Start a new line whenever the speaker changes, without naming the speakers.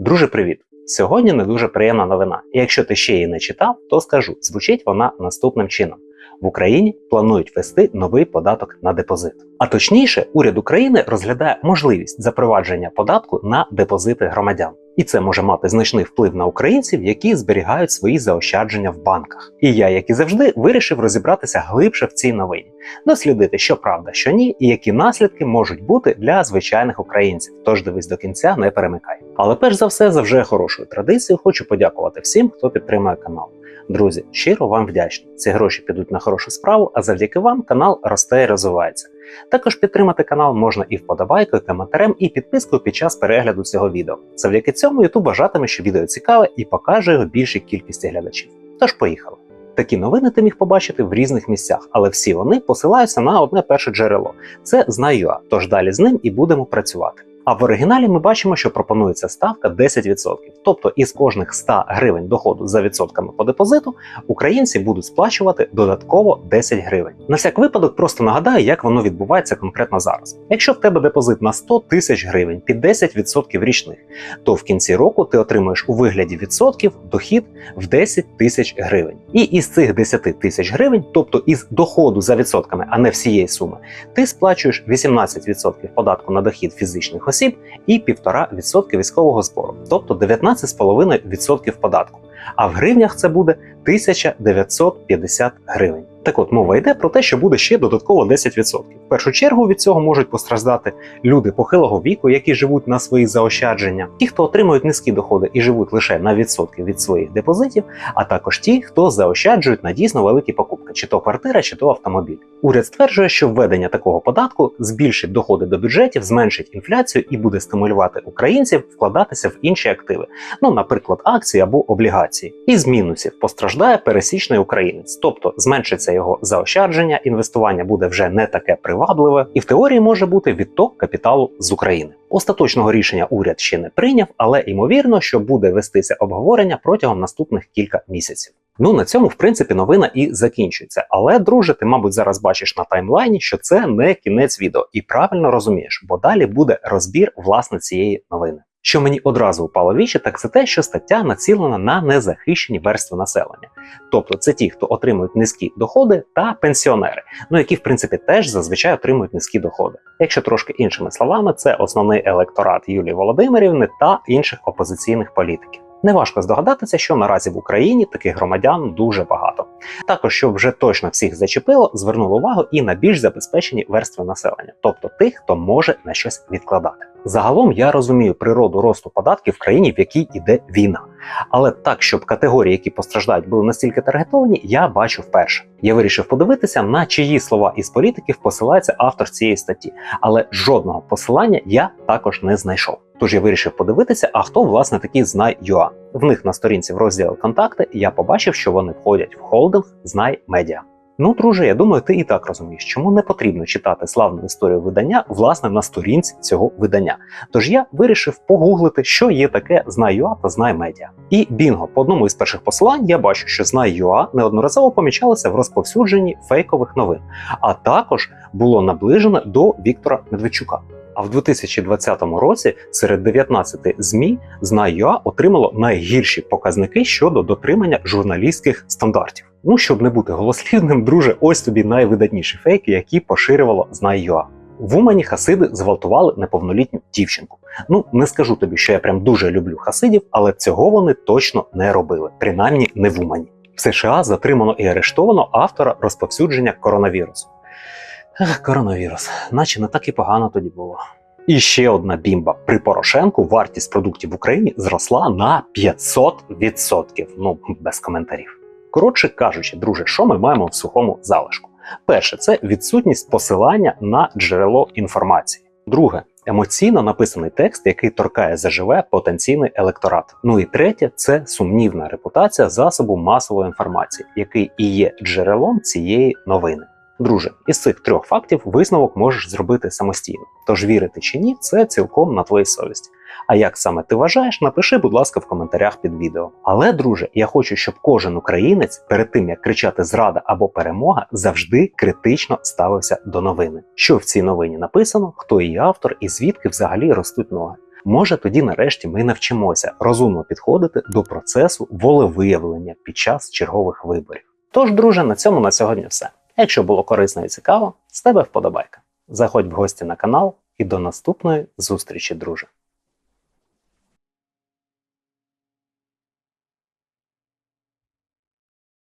Друже, привіт! Сьогодні не дуже приємна новина. І якщо ти ще її не читав, то скажу, звучить вона наступним чином: в Україні планують ввести новий податок на депозит. А точніше, уряд України розглядає можливість запровадження податку на депозити громадян. І це може мати значний вплив на українців, які зберігають свої заощадження в банках. І я, як і завжди, вирішив розібратися глибше в цій новині, дослідити, що правда, що ні, і які наслідки можуть бути для звичайних українців. Тож дивись до кінця, не перемикай. Але перш за все, за вже хорошою традицією, хочу подякувати всім, хто підтримує канал. Друзі, щиро вам вдячний. Ці гроші підуть на хорошу справу, а завдяки вам канал росте і розвивається. Також підтримати канал можна і вподобайкою, коментарем, і підпискою під час перегляду цього відео. Завдяки цьому YouTube бажатиме, що відео цікаве і покаже його більшій кількості глядачів. Тож поїхали. Такі новини ти міг побачити в різних місцях, але всі вони посилаються на одне перше джерело. Це знаю.ua, тож далі з ним і будемо працювати. А в оригіналі ми бачимо, що пропонується ставка 10%. Тобто із кожних 100 гривень доходу за відсотками по депозиту українці будуть сплачувати додатково 10 гривень. На всяк випадок просто нагадаю, як воно відбувається конкретно зараз. Якщо в тебе депозит на 100 тисяч гривень під 10% річних, то в кінці року ти отримуєш у вигляді відсотків дохід в 10 тисяч гривень. І із цих 10 тисяч гривень, тобто із доходу за відсотками, а не всієї суми, ти сплачуєш 18% податку на дохід фізичних осіб і 1,5% військового збору, тобто 19,5% податку. А в гривнях це буде 1950 гривень. Так от мова йде про те, що буде ще додатково 10%. В першу чергу від цього можуть постраждати люди похилого віку, які живуть на свої заощадження, ті, хто отримують низькі доходи і живуть лише на відсотки від своїх депозитів, а також ті, хто заощаджують на дійсно великі покупки, чи то квартира, чи то автомобіль. Уряд стверджує, що введення такого податку збільшить доходи до бюджетів, зменшить інфляцію і буде стимулювати українців вкладатися в інші активи, ну, наприклад, акції або облігації. І з мінусів постраждає пересічний українець, тобто зменшиться його заощадження, інвестування буде вже не таке привабливе, і в теорії може бути відток капіталу з України. Остаточного рішення уряд ще не прийняв, але ймовірно, що буде вестися обговорення протягом наступних кілька місяців. Ну на цьому в принципі новина і закінчується. Але, друже, ти, мабуть, зараз бачиш на таймлайні, що це не кінець відео, і правильно розумієш, бо далі буде розбір власне цієї новини. Що мені одразу впало в так це те, що стаття націлена на незахищені верстви населення, тобто це ті, хто отримують низькі доходи, та пенсіонери, ну які в принципі теж зазвичай отримують низькі доходи. Якщо трошки іншими словами, це основний електорат Юлії Володимирівни та інших опозиційних політиків. Неважко здогадатися, що наразі в Україні таких громадян дуже багато. Також, щоб вже точно всіх зачепило, звернули увагу і на більш забезпечені верстви населення, тобто тих, хто може на щось відкладати. Загалом я розумію природу росту податків в країні, в якій іде війна. Але так, щоб категорії, які постраждають, були настільки таргетовані, я бачу вперше. Я вирішив подивитися, на чиї слова із політиків посилається автор цієї статті, але жодного посилання я також не знайшов. Тож я вирішив подивитися, а хто власне такі Знай.ua. В них на сторінці в розділі контакти я побачив, що вони входять в холдинг Знай Медіа. Ну, друже, я думаю, ти і так розумієш, чому не потрібно читати славну історію видання власне на сторінці цього видання. Тож я вирішив погуглити, що є таке Знай.ua та Знай Медіа. І бінго, по одному із перших посилань я бачу, що Знай.ua неодноразово помічалося в розповсюдженні фейкових новин, а також було наближено до Віктора Медведчука. А в 2020 році серед 19 змі Знай.ua отримало найгірші показники щодо дотримання журналістських стандартів. Ну, щоб не бути голослівним, друже, ось тобі найвидатніші фейки, які поширювало Знай.ua. В Умані хасиди зґвалтували неповнолітню дівчинку. Ну не скажу тобі, що я прям дуже люблю хасидів, але цього вони точно не робили, принаймні не в Умані. В США затримано і арештовано автора розповсюдження коронавірусу. Ех, коронавірус, наче не так і погано тоді було. І ще одна бімба. При Порошенку вартість продуктів в Україні зросла на 500%. Ну, без коментарів. Коротше кажучи, друже, що ми маємо в сухому залишку? Перше, це відсутність посилання на джерело інформації. Друге, емоційно написаний текст, який торкає заживе потенційний електорат. Ну і третє, це сумнівна репутація засобу масової інформації, який і є джерелом цієї новини. Друже, із цих трьох фактів висновок можеш зробити самостійно. Тож вірити чи ні, це цілком на твоїй совісті. А як саме ти вважаєш, напиши, будь ласка, в коментарях під відео. Але, друже, я хочу, щоб кожен українець перед тим як кричати зрада або перемога, завжди критично ставився до новини. Що в цій новині написано, хто її автор і звідки взагалі ростуть ноги. Може, тоді нарешті ми навчимося розумно підходити до процесу волевиявлення під час чергових виборів. Тож, друже, на цьому на сьогодні все. Якщо було корисно і цікаво, з тебе вподобайка. Заходь в гості на канал і до наступної зустрічі, друже.